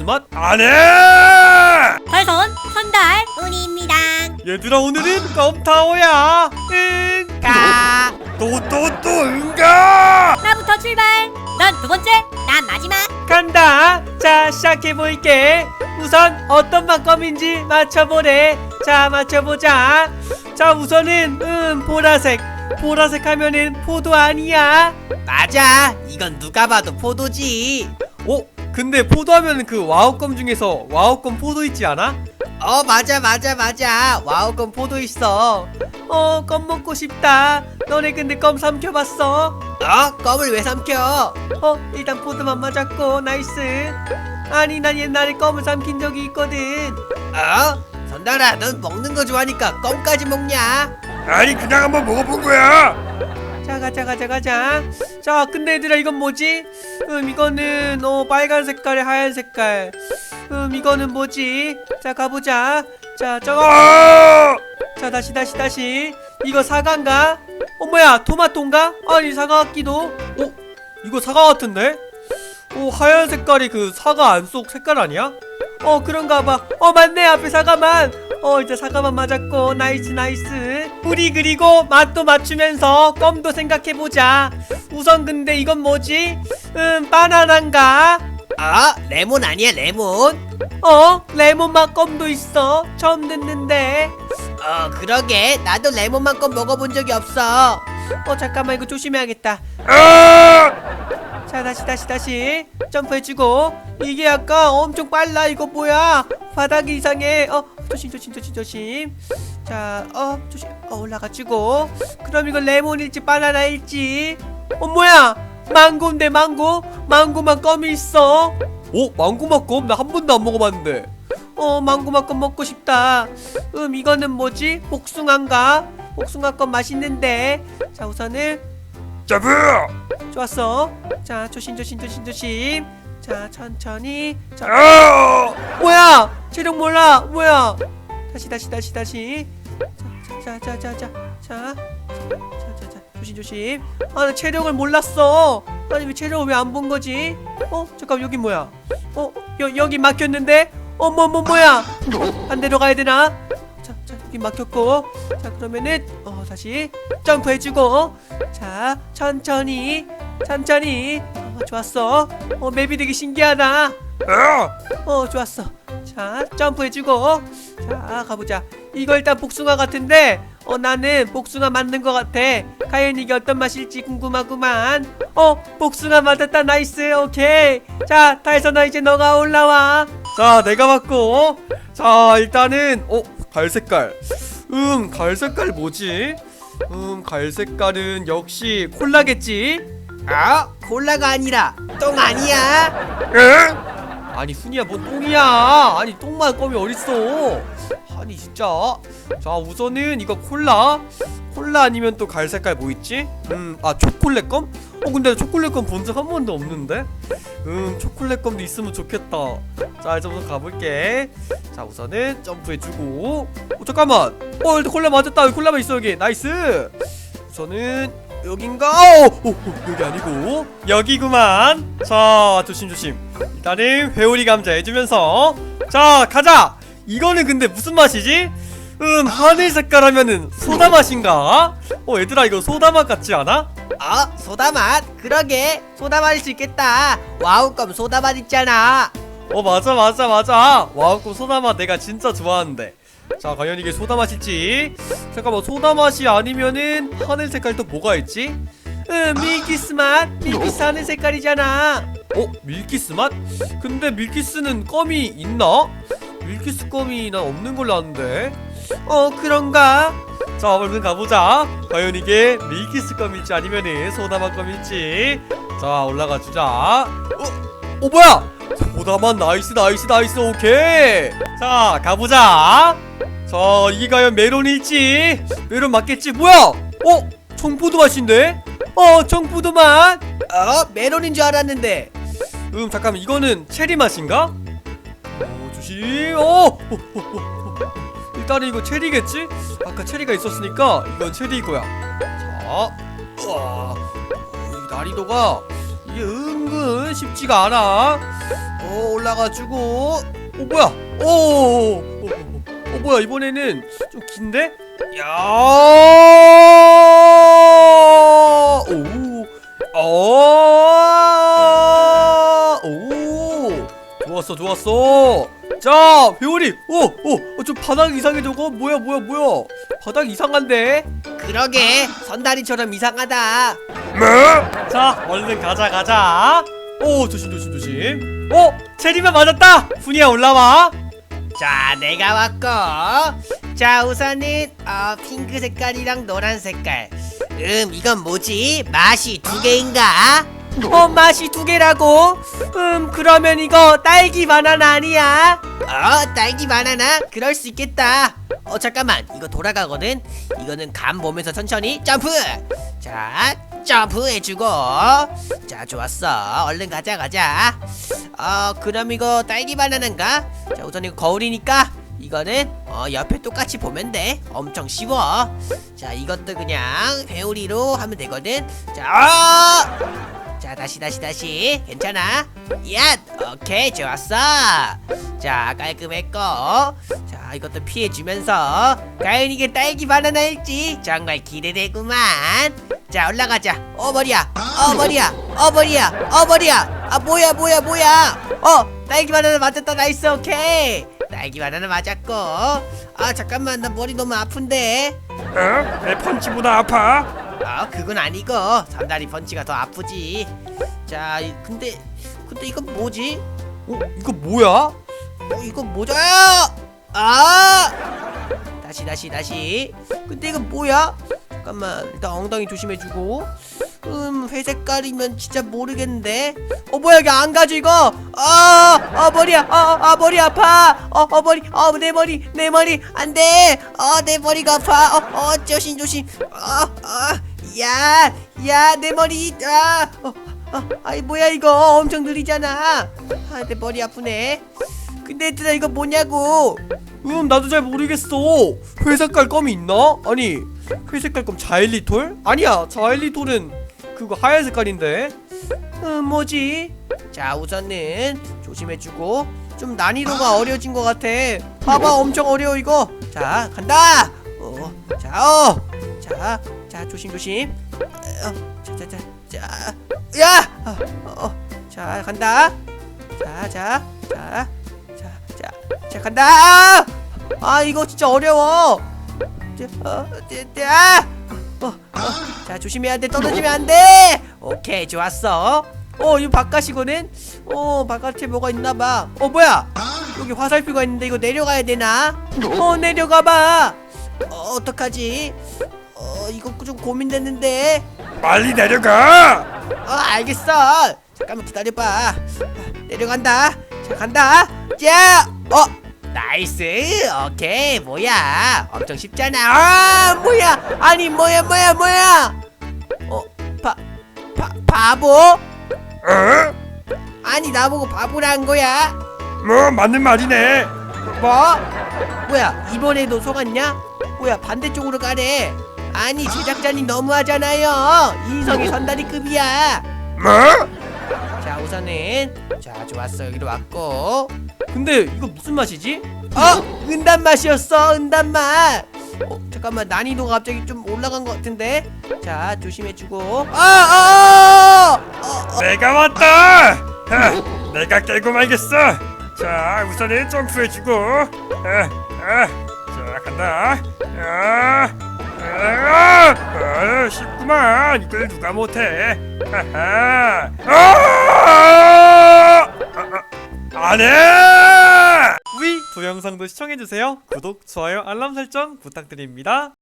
밀키스 맛? 안해! 달선 선달 운입니다. 얘들아 오늘은 껌타워야 응 까. 또또또 응가 나부터 출발 넌두 번째 난 마지막. 간다 자 시작해볼게 우선 어떤 맛껌인지 맞춰보래 자 맞춰보자 자 우선은 음 보라색 보라색 하면은 포도 아니야 맞아. 이건 누가 봐도 포도지. 어? 근데 포도 하면은 그 와우껌 중에서 와우껌 포도 있지 않아? 어, 맞아, 맞아, 맞아. 와우건 포도 있어. 어 껌 먹고 싶다 너네 근데 껌 삼켜봤어? 어? 껌을 왜 삼켜? 어 일단 포도만 맞았고 나이스 아니 난 옛날에 껌을 삼킨 적이 있거든 어? 선달아, 넌 먹는 거 좋아하니까 껌까지 먹냐? 아니 그냥 한번 먹어본 거야. 자 가 자 가 자 가 자 자 근데 얘들아 이건 뭐지? 음 이거는 어 빨간 색깔에 하얀 색깔 음 이거는 뭐지? 자 가보자 자 저거 아! 자 다시 다시 다시 이거 사과인가? 어 뭐야 토마토인가? 아니 사과 같기도 어? 이거 사과 같은데? 어 하얀 색깔이 그 사과 안 속 색깔 아니야? 어 그런가 봐어 맞네 앞에 사과만 어 이제 사과만 맞았고 나이스 나이스 우리 그리고 맛도 맞추면서 껌도 생각해보자 우선 근데 이건 뭐지? 음 바나나인가? 어? 레몬 아니야, 레몬? 어? 레몬 맛 껌도 있어 처음 듣는데 어, 그러게. 나도 레몬만 껌 먹어본 적이 없어. 어 잠깐만 이거 조심해야겠다 아! 자 다시 다시 다시 점프해주고. 이게 아까 엄청 빨라. 이거 뭐야? 바닥이 이상해. 어 조심 조심 조심 조심. 자어 조심. 어 올라가지고. 그럼 이거 레몬일지 바나나일지. 어 뭐야? 망고인데 망고? 망고맛 껌이 있어? 오 망고맛 껌? 나 한 번도 안 먹어봤는데. 어 망고맛 껌 먹고 싶다. 음 이거는 뭐지? 복숭아인가? 복숭아 껌 맛있는데. 자 우선은 데뷔! 좋았어. 자, 조심 조심 조심 조심. 자, 천천히. 자, 아! 뭐야? 체력 몰라. 뭐야? 다시 다시 다시 다시. 자, 자, 자, 자, 자. 자. 자, 자, 자. 조심 조심. 아, 나 체력을 몰랐어. 아니, 왜 체력을 왜 안 본 거지? 어, 잠깐 여기 뭐야? 어, 여, 여기 막혔는데? 어머, 어머, 뭐야? 안 내려가야 되나? 자, 자, 여기 막혔고. 자, 그러면은 어 다시 점프해주고. 자, 천천히, 천천히. 어, 좋았어. 어, 맵이 되게 신기하다. 아! 어, 좋았어. 자, 점프해주고. 자, 가보자. 이거 일단 복숭아 같은데, 어, 나는 복숭아 맞는 것 같아. 과연 이게 어떤 맛일지 궁금하구만. 어, 복숭아 맞았다. 나이스. 오케이. 자, 다해서너 이제 너가 올라와. 자, 내가 맞고. 자, 일단은, 어, 갈색깔. 음, 갈색깔 뭐지? 음, 갈색깔은 역시 콜라겠지? 아? 콜라가 아니라 똥 아니야? 에? 아니 훈이야 뭐 똥이야 아니 똥만 껌이 어딨어 아니 진짜? 자 우선은 이거 콜라. 콜라 아니면 또 갈 색깔 뭐 있지? 음아 초콜릿 껌? 어 근데 초콜릿 껌본 적 한 번도 없는데? 음 초콜릿 껌도 있으면 좋겠다. 자 이제 우선 가볼게. 자 우선은 점프해주고. 어 잠깐만. 어 일단 콜라 맞았다. 콜라만 있어 여기. 나이스. 우선은 여긴가? 어, 어, 어, 여기 아니고. 여기구만. 자 조심조심. 일단은 회오리 감자 해주면서. 자 가자 이거는 근데 무슨 맛이지? 음 하늘 색깔 하면은 소다 맛인가? 어 얘들아 이거 소다 맛 같지 않아? 어? 소다 맛? 그러게. 소다 맛일 수 있겠다. 와우 껌 소다 맛 있잖아. 어 맞아 맞아 맞아 와우고 소다 맛 내가 진짜 좋아하는데 자 과연 이게 소다 맛일지 잠깐만 소다 맛이 아니면은 하늘 색깔 또 뭐가 있지? 음 밀키스 맛 밀키스 하늘 색깔이잖아 어 밀키스 맛? 근데 밀키스는 껌이 있나? 밀키스 껌이 난 없는 걸로 아는데. 어 그런가? 자 얼른 가보자. 과연 이게 밀키스 껌일지 아니면은 소다맛 껌일지. 자 올라가 주자. 어? 어 뭐야? 소다맛 나이스 나이스 나이스. 오케이. 자 가보자. 자 이게 과연 메론일지? 메론 맞겠지? 뭐야? 어 청포도 맛인데? 어 청포도 맛. 어? 메론인 줄 알았는데. 음 잠깐만. 이거는 체리 맛인가? 어 어, 어, 어, 어, 어. 일단은 이거 체리겠지? 아까 체리가 있었으니까 이건 체리일 거야. 자 우와. 어, 이 난이도가 이게 은근 쉽지가 않아. 어 올라가지고. 어 뭐야? 오, 오, 오, 오, 어 뭐야? 이번에는 좀 긴데? 야 좋았어 좋았어. 자 회오리 오오좀 바닥 이상해 저거. 뭐야 뭐야 뭐야. 바닥 이상한데? 그러게. 선다리처럼 이상하다. 뭐? 자 얼른 가자 가자. 오 조심 조심 조심. 어 체리만 맞았다. 훈이야 올라와. 자 내가 왔고. 자 우선은 어, 핑크 색깔이랑 노란 색깔. 음 이건 뭐지? 맛이 두 개인가 어 맛이 두 개라고? 음 그러면 이거 딸기 바나나 아니야? 어 딸기 바나나? 그럴 수 있겠다. 어 잠깐만. 이거 돌아가거든. 이거는 감 보면서 천천히 점프! 자 점프해주고. 자 좋았어. 얼른 가자 가자. 어 그럼 이거 딸기 바나나인가? 자 우선 이거 거울이니까 이거는 어 옆에 똑같이 보면 돼. 엄청 쉬워. 자 이것도 그냥 회오리로 하면 되거든. 자 어! 자 다시 다시 다시. 괜찮아? 야 오케이 좋았어. 자 깔끔했고. 자 이것도 피해주면서 과연 이게 딸기 바나나일지. 정말 기대되구만. 자 올라가자. 어 머리야 어 머리야 어 머리야 어 머리야. 아 뭐야 뭐야 뭐야. 어 딸기 바나나 맞았다. 나이스 오케이. 딸기 바나나 맞았고. 아 잠깐만. 나 머리 너무 아픈데. 어? 내 펀치보다 아파? 아 그건 아니고. 삼다리 펀치가 더 아프지. 자 이- 근데 근데 이건 뭐지? 어 이거 뭐야? 어 이거 모자야 아! 다시 다시 다시. 근데 이거 뭐야? 잠깐만 일단 엉덩이 조심해주고. 음 회색깔이면 진짜 모르겠는데. 어 뭐야 이게 안 가져 이거? 아아 머리야 아, 아 머리 아파. 어, 어 머리 어 내 머리 내 머리. 안돼. 어 내 머리가 아파. 어, 어 조심 조심. 어어 야 야 내 머리 아 어, 어, 아이 뭐야 이거? 엄청 느리잖아. 아 내 머리 아프네. 근데 얘들아 이거 뭐냐고? 음 나도 잘 모르겠어. 회색깔 껌이 있나? 아니 회색깔 껌 자일리톨? 아니야 자일리톨은 그거 하얀 색깔인데. 음 뭐지? 자 우선은 조심해주고 좀 난이도가 어려워진 것 같아. 봐봐 엄청 어려워 이거. 자 간다! 어, 어자어 자 자 조심 조심 어, 자자자 자 야 어, 어, 자 간다 자자자자자 자, 간다 아 이거 진짜 어려워 자, 어, 자, 자, 어, 어, 자 조심해야 돼 떨어지면 안 돼. 오케이 좋았어. 어 이거 바깥이거든. 어 바깥에 뭐가 있나봐. 어 뭐야? 여기 화살표가 있는데 이거 내려가야 되나? 어 내려가봐. 어 어떡하지? 어 이거 좀 고민됐는데. 빨리 내려가! 어 알겠어. 잠깐만 기다려봐. 아, 내려간다. 자 간다. 자 어. 나이스 오케이 뭐야 엄청 쉽잖아 아 뭐야 아니 뭐야 뭐야 뭐야 어바 바, 바보 어? 아니 나보고 바보란 거야 뭐 맞는 말이네 뭐 뭐야 이번에도 속았냐 뭐야 반대쪽으로 가래 아니 제작자님 너무하잖아요. 인성이 선다리급이야. 뭐? 자 우선은 자 좋았어. 여기로 왔고. 근데 이거 무슨 맛이지? 어? 은단 맛이었어 은단 맛. 어, 잠깐만 난이도가 갑자기 좀 올라간 것 같은데? 자 조심해주고. 아아 내가 왔다! 하, 내가 깨고 말겠어. 자 우선은 점프해주고. 아, 아, 자 간다. 아, 아, 아, 쉽구만 이걸 누가 못해 하하 아! 아, 아, 위! 두 영상도 시청해주세요 구독, 좋아요, 알람 설정 부탁드립니다